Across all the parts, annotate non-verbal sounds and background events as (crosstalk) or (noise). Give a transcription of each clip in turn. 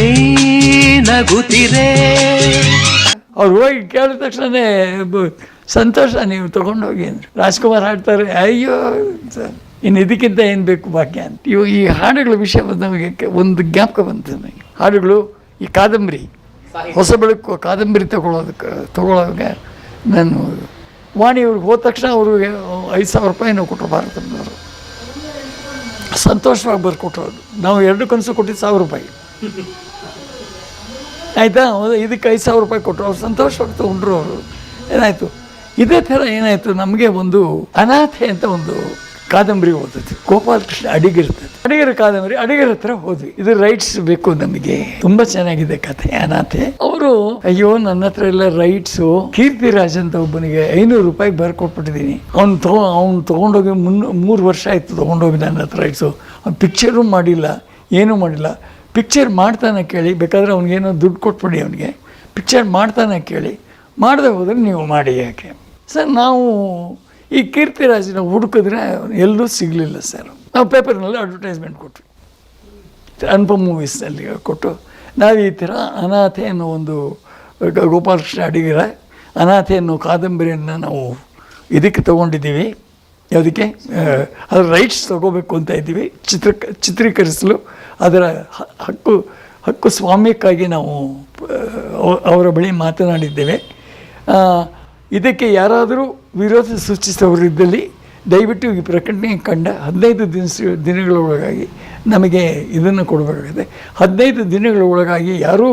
ನೀ ನಗುತ್ತಿರೆ ಅವ್ರು ಹೋಗಿ ಕೇಳಿದ ತಕ್ಷಣನೇ ಬ- ಸಂತೋಷ ನೀವು ತಗೊಂಡೋಗಿ ಅಂದ್ರು. ರಾಜ್ಕುಮಾರ್ ಹಾಡ್ತಾರೆ ಅಯ್ಯೋ. ಇನ್ನು ಇದಕ್ಕಿಂತ ಏನು ಬೇಕು ಭಾಗ್ಯ ಅಂತ. ಇವು ಈ ಹಾಡುಗಳ ವಿಷಯ ಬಂದ ನಮಗೆ ಒಂದು ಜ್ಞಾಪಕ ಬಂತು ನನಗೆ ಹಾಡುಗಳು ಈ ಕಾದಂಬರಿ ಹೊಸ ಬೆಳಕು ಕಾದಂಬರಿ ತಗೊಳ್ಳೋದಕ್ಕೆ ತಗೊಳ್ಳೋವಾಗ ನಾನು ವಾಣಿಯವ್ರಿಗೆ ಹೋದ ತಕ್ಷಣ ಅವ್ರಿಗೆ ಐದು ಸಾವಿರ ರೂಪಾಯಿ ನಾವು ಕೊಟ್ಟರು ಭಾರತದವರು. ಸಂತೋಷವಾಗಿ ಬರ್ಕೊಟ್ರು ನಾವು ಎರಡು ಕನಸು ಕೊಟ್ಟಿದ್ದು ಸಾವಿರ ರೂಪಾಯಿ. (laughs) ಆಯಿತಾ? ಇದಕ್ಕೆ ಐದು ಸಾವಿರ ರೂಪಾಯಿ ಕೊಟ್ಟರು. ಅವ್ರು ಸಂತೋಷವಾಗಿ ತೊಗೊಂಡ್ರು ಅವರು. ಏನಾಯಿತು? ಇದೇ ಥರ ಏನಾಯಿತು? ನಮಗೆ ಒಂದು ಅನಾಥೆ ಅಂತ ಒಂದು ಕಾದಂಬರಿ ಓದಿದ್ವಿ ಗೋಪಾಲಕೃಷ್ಣ ಅಡಿಗಿರ್ತದೆ ಅಡಿಗರ ಕಾದಂಬರಿ, ಅಡಿಗರ ಹತ್ರ ಹೋದ್ವಿ. ಇದು ರೈಟ್ಸ್ ಬೇಕು ನಮಗೆ. ತುಂಬಾ ಚೆನ್ನಾಗಿದೆ ಕಥೆ, ಅನಾಥೆ. ಅವರು, ಅಯ್ಯೋ, ನನ್ನ ಹತ್ರ ಎಲ್ಲ ರೈಟ್ಸ್ ಕೀರ್ತಿರಾಜ್ ಅಂತ ಒಬ್ಬನಿಗೆ ಐನೂರು ರೂಪಾಯಿ ಬರ್ಕೊಟ್ಬಿಟ್ಟಿದ್ದೀನಿ ಅವ್ನು ತಗೋ ಅವ್ನು ತೊಗೊಂಡೋಗಿ ಮುನ್ನ, ಮೂರು ವರ್ಷ ಆಯಿತು ತೊಗೊಂಡೋಗಿ ನನ್ನ ಹತ್ರ ರೈಟ್ಸು ಅವ್ನು ಪಿಕ್ಚರು ಮಾಡಿಲ್ಲ, ಏನೂ ಮಾಡಿಲ್ಲ. ಪಿಕ್ಚರ್ ಮಾಡ್ತಾನೆ ಕೇಳಿ, ಬೇಕಾದರೆ ಅವ್ನಿಗೇನೋ ದುಡ್ಡು ಕೊಟ್ಬಿಡಿ ಅವನಿಗೆ. ಪಿಕ್ಚರ್ ಮಾಡ್ತಾನೆ ಕೇಳಿ, ಮಾಡದೆ ಹೋದರೆ ನೀವು ಮಾಡಿ ಯಾಕೆ? ಸರ್ ನಾವು ಈ ಕೀರ್ತಿರಾಜನ ಹುಡುಕಿದ್ರೆ ಎಲ್ಲೂ ಸಿಗಲಿಲ್ಲ ಸರ್ ನಾವು ಪೇಪರ್ನಲ್ಲಿ ಅಡ್ವರ್ಟೈಸ್ಮೆಂಟ್ ಕೊಟ್ವಿ. ಅನುಪಮ್ ಮೂವೀಸ್ನಲ್ಲಿ ಕೊಟ್ಟು. ನಾವು ಈ ಥರ ಅನಾಥೆ ಅನ್ನೋ ಒಂದು ಗೋಪಾಲಕೃಷ್ಣ ಅಡಿಗರ, ಅನಾಥೆ ಅನ್ನೋ ಕಾದಂಬರಿಯನ್ನು ನಾವು ಇದಕ್ಕೆ ತೊಗೊಂಡಿದ್ದೀವಿ. ಯಾವುದಕ್ಕೆ? ಅದರ ರೈಟ್ಸ್ ತಗೋಬೇಕು ಅಂತ ಇದ್ದೀವಿ. ಚಿತ್ರ, ಚಿತ್ರೀಕರಿಸಲು ಅದರ ಹಕ್ಕು ಹಕ್ಕು ಸ್ವಾಮ್ಯಕ್ಕಾಗಿ ನಾವು ಅವರ ಬಳಿ ಮಾತನಾಡಿದ್ದೇವೆ. ಇದಕ್ಕೆ ಯಾರಾದರೂ ವಿರೋಧ ಸೂಚಿಸಿದವರಿದ್ದಲ್ಲಿ ದಯವಿಟ್ಟು ಈ ಪ್ರಕಟಣೆ ಕಂಡ ಹದಿನೈದು ದಿನಸ ದಿನಗಳ ಒಳಗಾಗಿ ನಮಗೆ ಇದನ್ನು ಕೊಡಬೇಕಾಗಿದೆ. ಹದಿನೈದು ದಿನಗಳ ಒಳಗಾಗಿ ಯಾರೂ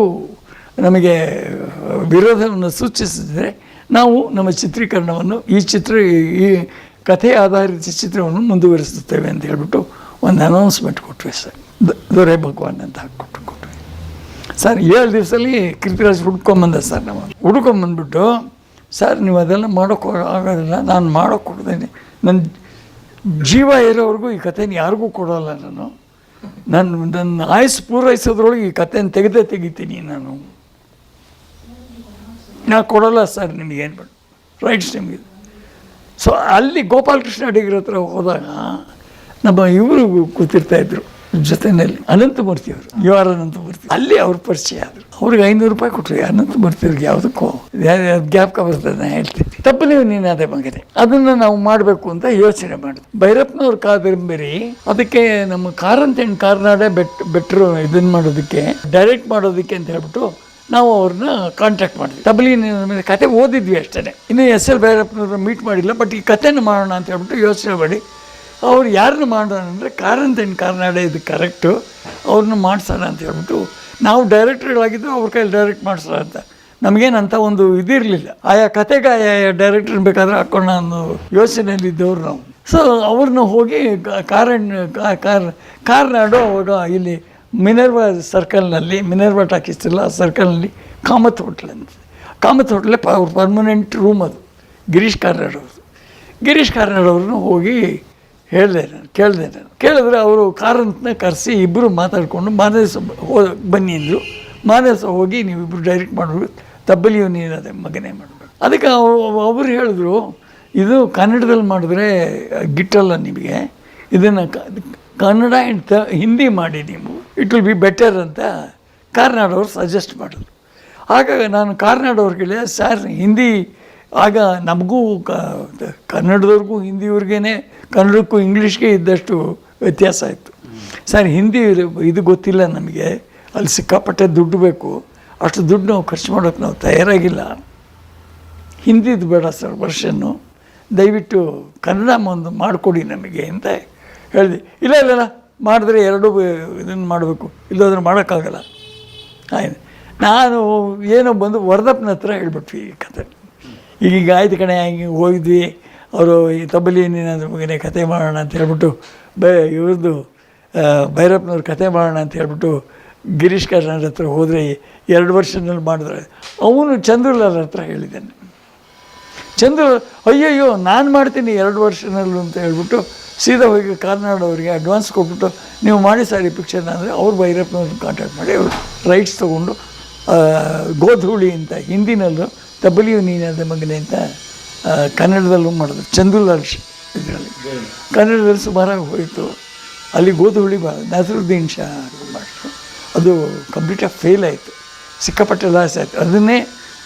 ನಮಗೆ ವಿರೋಧವನ್ನು ಸೂಚಿಸಿದರೆ ನಾವು ನಮ್ಮ ಚಿತ್ರೀಕರಣವನ್ನು ಈ ಚಿತ್ರ, ಈ ಕಥೆ ಆಧಾರಿತ ಚಿತ್ರವನ್ನು ಮುಂದುವರಿಸುತ್ತೇವೆ ಅಂತ ಹೇಳ್ಬಿಟ್ಟು ಒಂದು ಅನೌನ್ಸ್ಮೆಂಟ್ ಕೊಟ್ವಿ ಸರ್. ದೊರೆ ಭಗವಾನ್ ಅಂತ ಹಾಕ್ಕೊಟ್ಟು ಕೊಟ್ವಿ. ಸರ್ ಏಳು ದಿವಸದಲ್ಲಿ ಕೀರ್ತಿರಾಜ್ ಹುಡ್ಕೊಂಬಂದ ಸರ್ ನಾವು. ಹುಡ್ಕೊಂಬಂದ್ಬಿಟ್ಟು, ಸರ್, ನೀವು ಅದೆಲ್ಲ ಮಾಡೋಕ್ಕೆ ಆಗೋದಿಲ್ಲ, ನಾನು ಮಾಡೋಕ್ಕೆ ಕೊಡ್ತೇನೆ. ನನ್ನ ಜೀವ ಇರೋವರೆಗೂ ಈ ಕಥೆನ ಯಾರಿಗೂ ಕೊಡೋಲ್ಲ ನಾನು. ನಾನು ನನ್ನ ಆಯಸ್ಸು ಪೂರೈಸೋದ್ರೊಳಗೆ ಈ ಕಥೆನ ತೆಗೆದೇ ತೆಗಿತೀನಿ ನಾನು. ನಾ ಕೊಡೋಲ್ಲ ಸರ್ ನಿಮಗೇನು ಬಿಟ್ಟು ರೈಟ್ಸ್ ನಿಮಗೆ ಸೊ ಅಲ್ಲಿ ಗೋಪಾಲಕೃಷ್ಣ ಅಡಿಗರ ಹತ್ರ ಹೋದಾಗ ನಮ್ಮ ಇವರು ಕೂತಿರ್ತಾ ಇದ್ರು ಜೊತೆಯಲ್ಲಿ ಅನಂತಮೂರ್ತಿ ಅವರು, ಯು ಆರ್ ಅನಂತಮೂರ್ತಿ. ಅಲ್ಲಿ ಅವ್ರ ಪರಿಚಯ ಆದರು. ಅವ್ರಿಗೆ ಐನೂರು ರೂಪಾಯಿ ಕೊಟ್ಟರು ಅನಂತಮೂರ್ತಿ ಅವ್ರಿಗೆ ಯಾವುದಕ್ಕೋ ಗ್ಯಾಪ್ ಬರ್ತದೆ ನಾನು ಹೇಳ್ತೀನಿ. ತಪ್ಪು ನೀವು ನೀನು ಅದೇ ಮಗನೇ ಅದನ್ನು ನಾವು ಮಾಡಬೇಕು ಅಂತ ಯೋಚನೆ ಮಾಡಿದ್ವಿ. ಭೈರಪ್ಪನವ್ರ ಕಾದಂಬರಿ ಅದಕ್ಕೆ ನಮ್ಮ ಕಾರಂತೆಣ್ಣು ಕಾರ್ನಾಡೆ ಬೆಟ್, ಬೆಟ್ರು ಇದನ್ನು ಮಾಡೋದಕ್ಕೆ ಡೈರೆಕ್ಟ್ ಮಾಡೋದಕ್ಕೆ ಅಂತ ಹೇಳ್ಬಿಟ್ಟು ನಾವು ಅವ್ರನ್ನ ಕಾಂಟ್ಯಾಕ್ಟ್ ಮಾಡಿದ್ವಿ. ತಬಲಿ ಕತೆ ಓದಿದ್ವಿ ಅಷ್ಟೇ ಇನ್ನು ಎಸ್ ಎಲ್ ಭೈರಪ್ಪನವ್ರ ಮೀಟ್ ಮಾಡಿಲ್ಲ ಬಟ್ ಈ ಕಥೆನ ಮಾಡೋಣ ಅಂತ ಹೇಳ್ಬಿಟ್ಟು ಯೋಚನೆ ಮಾಡಿ, ಅವ್ರು ಯಾರನ್ನ ಮಾಡೋಣ ಅಂದರೆ ಕಾರಂತೇನು ಕಾರ್ನಾಡ ಇದು ಕರೆಕ್ಟು ಅವ್ರನ್ನ ಮಾಡ್ಸೋಣ ಅಂತ ಹೇಳ್ಬಿಟ್ಟು, ನಾವು ಡೈರೆಕ್ಟರ್ಗಳಾಗಿದ್ದು ಅವ್ರ ಕೈಲಿ ಡೈರೆಕ್ಟ್ ಮಾಡ್ಸೋಣ ಅಂತ. ನಮಗೇನಂತ ಒಂದು ಇದಿರಲಿಲ್ಲ. ಆಯಾ ಕತೆಗೆ ಆಯಾ ಡೈರೆಕ್ಟರ್ ಬೇಕಾದ್ರೆ ಹಾಕೋಣ ಅನ್ನೋ ಯೋಚನೆಯಲ್ಲಿದ್ದವ್ರು ನಾವು. ಸೊ ಅವ್ರನ್ನ ಹೋಗಿ ಕಾರಣ ಕಾರ್ನಾಡು ಅವಾಗ ಇಲ್ಲಿ ಮಿನರ್ವಾ ಸರ್ಕಲ್ನಲ್ಲಿ ಮಿನರ್ವ ಟಾಕೀಸ್ ಇಲ್ಲ ಆ ಸರ್ಕಲ್ನಲ್ಲಿ ಕಾಮತ್ ಹೋಟ್ಲ್ ಅಂತ ಕಾಮತ್ ಹೋಟ್ಲೇ ಅವ್ರ ಪರ್ಮನೆಂಟ್ ರೂಮ್ ಅದು. ಗಿರೀಶ್ ಕಾರ್ನಾಡ್ ಅವರು ಗಿರೀಶ್ ಕಾರ್ನಾಡ್ ಅವ್ರನ್ನೂ ಹೋಗಿ ಹೇಳಿದೆ ನಾನು, ಕೇಳಿದೆ ನಾನು. ಕೇಳಿದ್ರೆ ಅವರು ಕಾರಂತನ ಕರೆಸಿ ಇಬ್ಬರು ಮಾತಾಡಿಕೊಂಡು ಮಾನಸ ಹೋ, ಬನ್ನಿ ಅಂದರು. ಮಾನಸ ಹೋಗಿ ನೀವಿಬ್ಬರು ಡೈರೆಕ್ಟ್ ಮಾಡಬೇಕು ತಬ್ಬಲಿಯು ಅದೇ ಮಗನೇ ಮಾಡಬೇಕು ಅದಕ್ಕೆ ಅವರು ಹೇಳಿದ್ರು, ಇದು ಕನ್ನಡದಲ್ಲಿ ಮಾಡಿದ್ರೆ ಗಿಟ್ಟಲ್ಲ ನಿಮಗೆ. ಇದನ್ನು ಕನ್ನಡ ಆ್ಯಂಡ್ ಹಿಂದಿ ಮಾಡಿ ನೀವು. ಇಟ್ ವಿಲ್ ಬಿ ಬೆಟರ್ ಅಂತ ಕಾರ್ನಾಡವ್ರು ಸಜೆಸ್ಟ್ ಮಾಡಿದ್ರು ಆಗ ನಾನು ಕಾರ್ನಾಡವ್ರಿಗೆ ಸರ್ ಹಿಂದಿ ಆಗ ನಮಗೂ ಕನ್ನಡದವ್ರಿಗೂ ಹಿಂದಿಯವ್ರಿಗೇ ಕನ್ನಡಕ್ಕೂ ಇಂಗ್ಲೀಷ್ಗೆ ಇದ್ದಷ್ಟು ವ್ಯತ್ಯಾಸ ಇತ್ತು. ಸರ್ ಹಿಂದಿ ಇದು- ಗೊತ್ತಿಲ್ಲ ನಮಗೆ. ಅಲ್ಲಿ ಸಿಕ್ಕಾಪಟ್ಟೆ ದುಡ್ಡು ಬೇಕು. ಅಷ್ಟು ದುಡ್ಡು ನಾವು ಖರ್ಚು ಮಾಡೋಕ್ಕೆ ನಾವು ತಯಾರಾಗಿಲ್ಲ. ಹಿಂದಿದು ಬೇಡ ಸರ್ ವರ್ಷನ್ನು ದಯವಿಟ್ಟು ಕನ್ನಡ ಒಂದು ಮಾಡಿಕೊಡಿ ನಮಗೆ ಅಂತ ಹೇಳಿದೆ. ಇಲ್ಲ ಇಲ್ಲ. ಮಾಡಿದ್ರೆ ಎರಡೂ ಇದನ್ನು ಮಾಡಬೇಕು. ಇಲ್ಲದ್ರೆ ಮಾಡೋಕ್ಕಾಗಲ್ಲ. ಆಯ್ತು. ನಾನು ಏನೋ ಬಂದು ವರದಪ್ಪನ ಹತ್ರ ಹೇಳ್ಬಿಟ್ವಿ ಈ ಕತೆ. ಈಗ ಆಯ್ತು ಕಣೆ, ಹಿಂಗೆ ಹೋಗಿದ್ವಿ. ಅವರು ಈ ತಬಲಿ ಏನೇನಾದ್ರು ಮಗನೇ ಕತೆ ಮಾಡೋಣ ಅಂತ ಹೇಳ್ಬಿಟ್ಟು ಬೈ, ಇವ್ರದ್ದು ಭೈರಪ್ಪನವ್ರ ಕತೆ ಮಾಡೋಣ ಅಂತ ಹೇಳ್ಬಿಟ್ಟು ಗಿರೀಶ್ ಕಾರ್ನಾಡ್ ಹತ್ರ ಹೋದರೆ ಎರಡು ವರ್ಷದಲ್ಲಿ ಮಾಡಿದ್ರೆ ಅವನು ಚಂದ್ರಲಾಲ್ ಹತ್ರ ಹೇಳಿದ್ದಾನೆ. ಚಂದ್ರ, ಅಯ್ಯಯ್ಯೋ, ನಾನು ಮಾಡ್ತೀನಿ ಎರಡು ವರ್ಷದಲ್ಲೂ ಅಂತ ಹೇಳ್ಬಿಟ್ಟು ಸೀದಾ ಹೋಗಿ ಕಾರ್ನಾಡವರಿಗೆ ಅಡ್ವಾನ್ಸ್ ಕೊಟ್ಬಿಟ್ಟು ನೀವು ಮಾಡಿ ಸರ್ ಈ ಪಿಕ್ಚರ್ನ ಅಂದರೆ ಅವ್ರು ಭೈರಪ್ಪನವ್ರನ್ನ ಕಾಂಟ್ಯಾಕ್ಟ್ ಮಾಡಿ ಅವರು ರೈಟ್ಸ್ ತೊಗೊಂಡು ಗೋಧೂಳಿ ಅಂತ ಹಿಂದಿನಲ್ಲೂ ತಬಲಿಯು ನೀನಾದ ಮಗನೆ ಅಂತ ಕನ್ನಡದಲ್ಲೂ ಮಾಡಿದ್ರು ಚಂದುಲಾಲ್ ಇದರಲ್ಲಿ. ಕನ್ನಡದಲ್ಲಿ ಸುಮಾರಾಗಿ ಹೋಯಿತು. ಅಲ್ಲಿ ಗೋಧೂಳಿ ಬಾ ನಸರುದ್ದೀನ್ ಶಾ ಮಾಡಿದ್ರು ಅದು ಕಂಪ್ಲೀಟಾಗಿ ಫೇಲ್ ಆಯಿತು. ಸಿಕ್ಕಾಪಟ್ಟೆ ಲಾಸ್ ಆಯಿತು. ಅದನ್ನೇ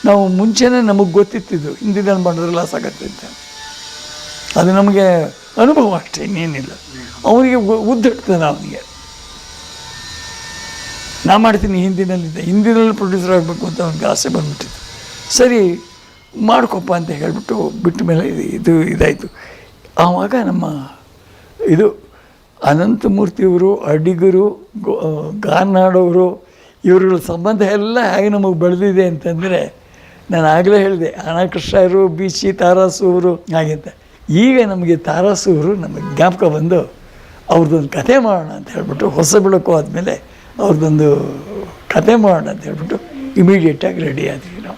ನಾವು ಮುಂಚೆನೇ ನಮಗೆ ಗೊತ್ತಿತ್ತಿದ್ದು, ಹಿಂದಿನಲ್ಲಿ ಮಾಡಿದ್ರೆ ಲಾಸ್ ಆಗತ್ತೆ ಅಂತ. ಅದು ನಮಗೆ ಅನುಭವ ಅಷ್ಟೇ, ಇನ್ನೇನಿಲ್ಲ. ಅವನಿಗೆ ಉದ್ದಿಡ್ತಾನೆ ಅವನಿಗೆ ನಾ ಮಾಡ್ತೀನಿ ಹಿಂದಿನಲ್ಲಿದ್ದ, ಹಿಂದಿನಲ್ಲಿ ಪ್ರೊಡ್ಯೂಸರ್ ಆಗಬೇಕು ಅಂತ ಅವ್ನಿಗೆ ಆಸೆ ಬಂದ್ಬಿಟ್ಟಿತ್ತು. ಸರಿ, ಮಾಡ್ಕೊಪ್ಪ ಅಂತ ಹೇಳಿಬಿಟ್ಟು ಬಿಟ್ಟ ಮೇಲೆ ಇದು- ಇದು ಇದಾಯಿತು. ಆವಾಗ ನಮ್ಮ ಇದು ಅನಂತಮೂರ್ತಿಯವರು, ಅಡಿಗರು ಗಾನಾಡೋರು ಇವರುಗಳ ಸಂಬಂಧ ಎಲ್ಲ ಹೇಗೆ ನಮಗೆ ಬೆಳೆದಿದೆ ಅಂತಂದರೆ, ನಾನು ಆಗಲೇ ಹೇಳಿದೆ, ಅನಕೃಷ್ಣರು, ಬಿ ಸಿ, ತಾರಾಸು ಅವರು, ಹಾಗೆ ಈಗ ನಮಗೆ ತಾರಾಸೂರು ನಮಗೆ ಜ್ಞಾಪಕ ಬಂದು ಅವ್ರದ್ದೊಂದು ಕತೆ ಮಾಡೋಣ ಅಂತ ಹೇಳ್ಬಿಟ್ಟು ಹೊಸ ಬೆಳಕು ಆದಮೇಲೆ ಅವ್ರದ್ದೊಂದು ಕತೆ ಮಾಡೋಣ ಅಂತ ಹೇಳ್ಬಿಟ್ಟು ಇಮಿಡಿಯೇಟಾಗಿ ರೆಡಿ ಆದ್ವಿ ನಾವು.